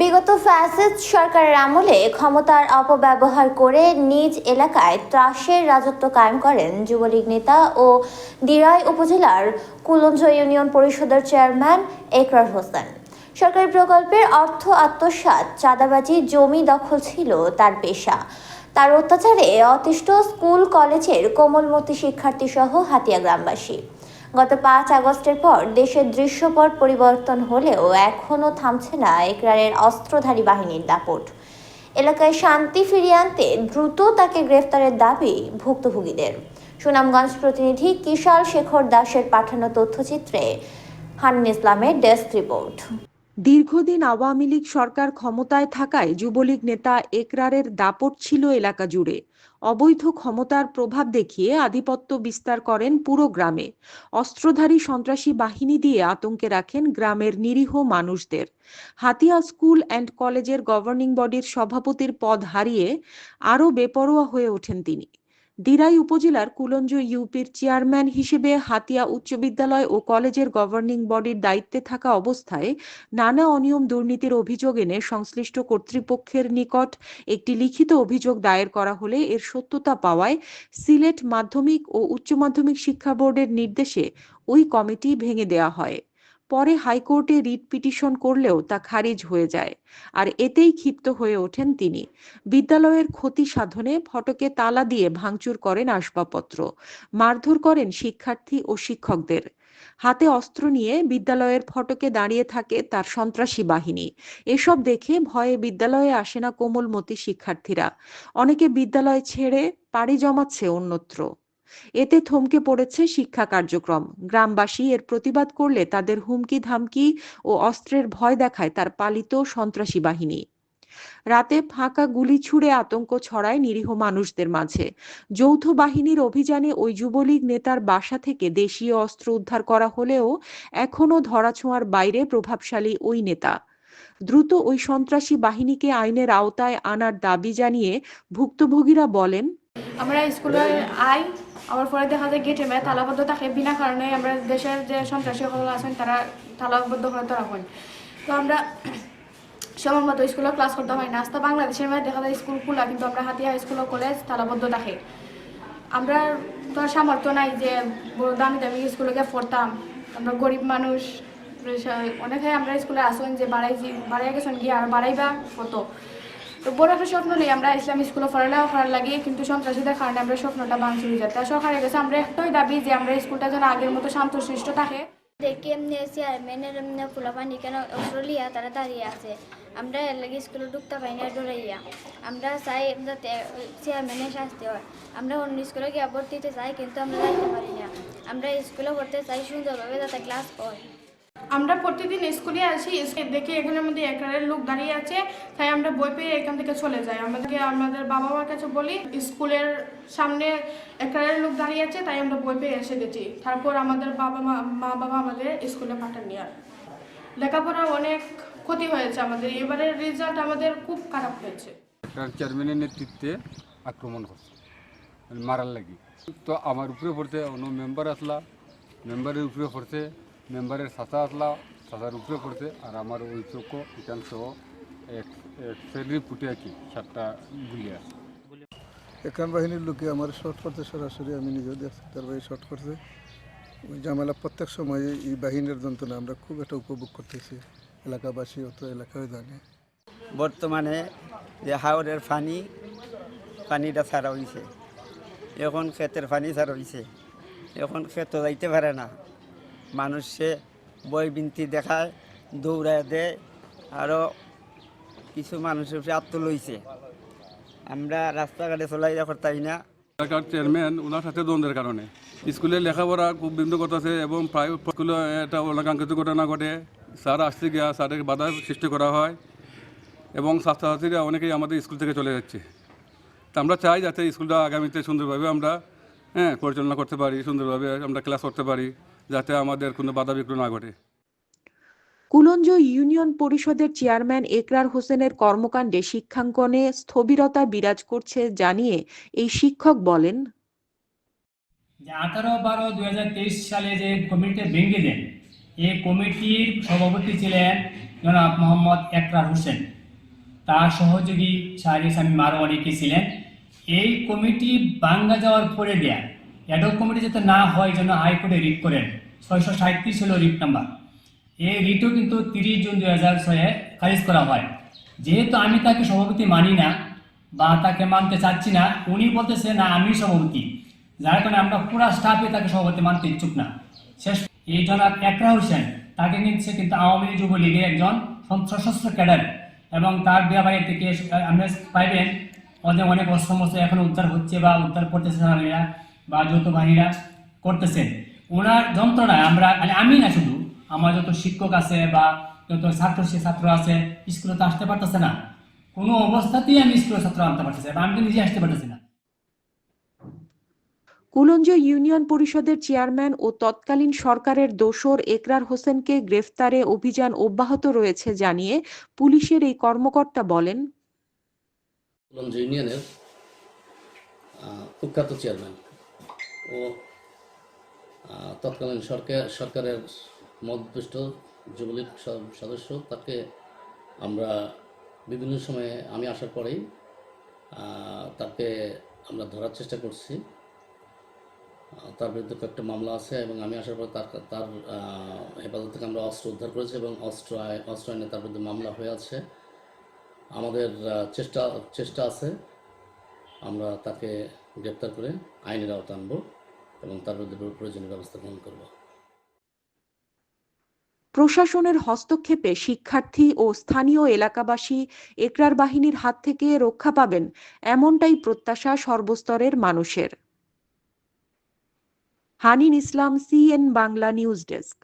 বিগত ফ্যাসিস্ট সরকারের আমলে ক্ষমতার অপব্যবহার করে নিজ এলাকায় ত্রাসের রাজত্ব কায়েম করেন যুবলীগ নেতা ও দিরাই উপজেলার কুলঞ্জ ইউনিয়ন পরিষদের চেয়ারম্যান একরার হোসেন। সরকারি প্রকল্পের অর্থ আত্মসাৎ, চাঁদাবাজি, জমি দখল ছিল তার পেশা। তার অত্যাচারে অতিষ্ঠ স্কুল, কলেজের কোমলমতি শিক্ষার্থী সহ হাতিয়া গ্রামবাসী। গত পাঁচ আগস্টের পর দেশের দৃশ্যপট পরিবর্তন হলেও এখনও থামছে না একরারের অস্ত্রধারী বাহিনীর দাপট। এলাকায় শান্তি ফিরিয়ে আনতে দ্রুত তাকে গ্রেফতারের দাবি ভুক্তভোগীদের। সুনামগঞ্জ প্রতিনিধি কিশাল শেখর দাসের পাঠানো তথ্যচিত্রে হান্ন ইসলামের ডেস্ক রিপোর্ট। দীর্ঘদিন আওয়ামী লীগ সরকার ক্ষমতায় থাকায় যুবলীগ নেতা একরারের দাপট ছিল এলাকা জুড়ে। অবৈধ ক্ষমতার প্রভাব দেখিয়ে আধিপত্য বিস্তার করেন পুরো গ্রামে। অস্ত্রধারী সন্ত্রাসী বাহিনী দিয়ে আতঙ্কে রাখেন গ্রামের নিরীহ মানুষদের। হাতিয়া স্কুল অ্যান্ড কলেজের গভর্নিং বডির সভাপতির পদ হারিয়ে আরও বেপরোয়া হয়ে ওঠেন তিনি। দিরাই উপজেলার কুলঞ্জ ইউপির চেয়ারম্যান হিসেবে হাতিয়া উচ্চ বিদ্যালয় ও কলেজের গভর্নিং বডির দায়িত্বে থাকা অবস্থায় নানা অনিয়ম দুর্নীতির অভিযোগ এনে সংশ্লিষ্ট কর্তৃপক্ষের নিকট একটি লিখিত অভিযোগ দায়ের করা হলে এর সত্যতা পাওয়ায় সিলেট মাধ্যমিক ও উচ্চ মাধ্যমিক শিক্ষা বোর্ডের নির্দেশে ওই কমিটি ভেঙে দেওয়া হয়। পরে হাইকোর্টে রিট পিটিশন করলেও তা খারিজ হয়ে যায়। আর এতেই ক্ষিপ্ত হয়ে ওঠেন তিনি। বিদ্যালয়ের ক্ষতি সাধনে ফটকে তালা দিয়ে ভাঙচুর করেন আসবাবপত্র, মারধর করেন শিক্ষার্থী ও শিক্ষকদের। হাতে অস্ত্র নিয়ে বিদ্যালয়ের ফটকে দাঁড়িয়ে থাকে তার সন্ত্রাসী বাহিনী। এসব দেখে ভয়ে বিদ্যালয়ে আসে না কোমলমতি শিক্ষার্থীরা। অনেকে বিদ্যালয় ছেড়ে পাড়ি জমাচ্ছে অন্যত্র। এতে থমকে পড়েছে শিক্ষা কার্যক্রম। গ্রামবাসী এর প্রতিবাদ করলে তাদের হুমকি ধামকি ও অস্ত্রের ভয় দেখায় তার পালিত সন্ত্রাসী বাহিনী। রাতে ফাঁকা গুলি ছুড়ে আতঙ্ক ছড়ায় নিরীহ মানুষদের মাঝে। যৌথ বাহিনীর অভিযানে ওই যুবলীগ নেতার বাসা থেকে দেশীয় অস্ত্র উদ্ধার করা হলেও এখনও ধরাছোঁয়ার বাইরে প্রভাবশালী ওই নেতা। দ্রুত ওই সন্ত্রাসী বাহিনীকে আইনের আওতায় আনার দাবি জানিয়ে ভুক্তভোগীরা বলেন, আমরা স্কুলে আই আবার পরে দেখা যায় গেটে মেয়ে তালাবদ্ধ থাকে, বিনা কারণে আমরা দেশের যে সন্ত্রাসী সকল আছেন, তারা তালাবদ্ধ করে ধরা হয়। তো আমরা সময় মতো স্কুলে ক্লাস করতে হয় না। আস্তে বাংলাদেশের মেয়ে দেখা যায় স্কুল খোলা, কিন্তু আমরা হাতিয়া স্কুল কলেজ তালাবদ্ধ থাকে। আমরা তো আর সামর্থ্য নাই যে বড় দামি দামি স্কুলে গিয়ে পড়তাম। আমরা গরিব মানুষ, অনেকে আমরা স্কুলে আসুন যে বাড়াই বাড়াই গেছেন গিয়ে আর বাড়াইবা কত? তো বড় একটা স্বপ্ন নেই, আমরা ইসলাম স্কুলে পড়ালেও করার লাগে, কিন্তু সন্ত্রাসীদের কারণে আমরা স্বপ্নটা ভাঙচুর হয়ে যাতে সরকারের কাছে আমরা একটাই দাবি যে আমরা স্কুলটা যেন আগের মতো শান্তশিষ্ট থাকে। কেন তারা দাঁড়িয়ে আমরা এর লাগে স্কুলে আমরা চাই যাতে শাস্তি হয়। আমরা অন্য স্কুলে গিয়ে ভর্তিতে কিন্তু আমরা যাইতে আমরা স্কুলে পড়তে চাই সুন্দরভাবে যাতে ক্লাস হয়। আমরা প্রতিদিন স্কুলে আসি দেখি এখানের মধ্যে একরারের লোক দাঁড়িয়ে আছে, তাই আমরা বই পেয়ে এখান থেকে চলে যাই। আমাদেরকে আমাদের বাবা মার কাছে বলি, স্কুলের সামনে একরারের লোক দাঁড়িয়ে আছে, তাই আমরা বই পেয়ে এসে গেছি। তারপর আমাদের বাবা মা মা বাবা আমাদের স্কুলে পাঠান নিয়ে লেখাপড়ার অনেক ক্ষতি হয়েছে আমাদের এবারের রেজাল্ট আমাদের খুব খারাপ হয়েছে। চেয়ারম্যানের নেতৃত্বে আক্রমণ করছে মানে মারার লাগি। তো আমার উপরে পড়তে, অন্য মেম্বার আসলা মেম্বারের উপরে পড়ছে মেম্বারের চাচা আসলা চাচার উপরে পড়ছে আর আমার ওই চোখও এখান সহ এক এক ফেরি ফুটে আর সাতটা গুলি আছে। এখান বাহিনীর লোকে আমার শর্ট করতে সরাসরি আমি নিজেও দেখছি তার বাহিনী শর্ট করছে। ওই ঝামেলা প্রত্যেক সময়ে এই বাহিনীর যন্ত্রণা আমরা খুব একটা উপভোগ করতেছি এলাকাবাসী অত এলাকায় জানে। বর্তমানে যে হাওরের পানি পানিটা ছাড়া হয়েছে এখন ক্ষেতের পানি ছাড়া হয়েছে এখন ক্ষেত যাইতে পারে না। মানুষে বই বিনতি দেখায়, দৌড়ায় দেয় আরও কিছু মানুষের আত্ম লইছে। আমরা রাস্তাঘাটে চলাই যাওয়ার তাই না। এলাকার চেয়ারম্যান ওনার সাথে দ্বন্দ্বের কারণে। স্কুলে লেখাপড়া খুব কথা আছে এবং প্রায় স্কুলে একটা অনাকাঙ্ক্ষিত ঘটনা ঘটে। স্যার আসতে গিয়া স্যারের বাধা সৃষ্টি করা হয় এবং ছাত্রছাত্রীরা অনেকেই আমাদের স্কুল থেকে চলে যাচ্ছে। তা আমরা চাই যাতে স্কুলটা আগামীতে সুন্দরভাবে আমরা হ্যাঁ পরিচালনা করতে পারি, সুন্দরভাবে আমরা ক্লাস করতে পারি। যাতে আমাদের কোনো বাধা বিঘ্ন না ঘটে। কুলঞ্জ ইউনিয়ন পরিষদের চেয়ারম্যান একরার হোসেনের কর্মকাণ্ডে শিক্ষাঙ্গনে স্থবিরতা বিরাজ করছে জানিয়ে এই শিক্ষক বলেন যে আঠারো বারো দুই হাজার তেইশ সালে যে কমিটি ভেঙে দেন এই কমিটির সভাপতি ছিলেন জনাব মোহাম্মদ একরার হোসেন। তার সহযোগী শাহরি স্বামী আরও অনেকে ছিলেন। এই কমিটি বাঙ্গা যাওয়ার পরে দেয়া অ্যাডক কমিটি যাতে না হয় যেন হাইকোর্টে রিট করেন। ছয়শো সাঁত্রিশ হলো রিট নাম্বার। এই রিটও কিন্তু তিরিশ জুন দুই হাজার ছয়ে খারিজ করা হয়। যেহেতু আমি তাকে সভাপতি মানি না বা তাকে মানতে চাচ্ছি না, উনি বলতেছে, না, আমি সভাপতি। যার কারণে আমরা পুরা স্টাফে তাকে সভাপতি মানতে ইচ্ছুক না। শেষ, এই জনাব একরা হোসেন তাকে কিন্তু কিন্তু আওয়ামী লীগ যুবলীগের একজন সশস্ত্র ক্যাডার এবং তার বিয়া বাড়ি থেকে আমরা পাইবেন। ওদের অনেক অস্ত্র এখন উদ্ধার হচ্ছে বা উদ্ধার করতেছে বা যৌথ বাহিনীরা করতেছেন। ওনার যন্ত্রণায় আমরা মানে আমি না শুধু আমার যত শিক্ষক আছে বা যত ছাত্র সে ছাত্র আছে স্কুলে তো আসতে পারতেছে না। কোনো অবস্থাতেই আমি স্কুলের ছাত্র আনতে পারতেছি বা আমি নিজে আসতে পারতেছি না। কুলঞ্জ ইউনিয়ন পরিষদের চেয়ারম্যান ও তৎকালীন সরকারের দোসর একরার হোসেনকে গ্রেফতারে অভিযান অব্যাহত রয়েছে জানিয়ে পুলিশের এই কর্মকর্তা বলেন। কুলঞ্জ ইউনিয়নের কুখ্যাত চেয়ারম্যান ও তৎকালীন সরকার, সরকারের মধ্যস্থ যুবলীগ সদস্য, তাকে আমরা বিভিন্ন সময়ে আমি আসার পরেই তাকে আমরা ধরার চেষ্টা করছি। তার বিরুদ্ধে কয়েকটা মামলা আছে এবং আমি আসার পর তার তার হেফাজত থেকে আমরা অস্ত্র উদ্ধার করেছি এবং অস্ত্র অস্ত্র আইনে তার বিরুদ্ধে মামলা হয়ে আছে। আমাদের চেষ্টা চেষ্টা আছে। আমরা তাকে গ্রেপ্তার করে আইনের আওতা আনব। এবং তার বিরুদ্ধে প্রয়োজনীয় ব্যবস্থা গ্রহণ করব। প্রশাসনের হস্তক্ষেপে শিক্ষার্থী ও স্থানীয় এলাকাবাসী একরার বাহিনীর হাত থেকে রক্ষা পাবেন এমনটাই প্রত্যাশা সর্বস্তরের মানুষের। Hanin Islam, CN Bangla news desk.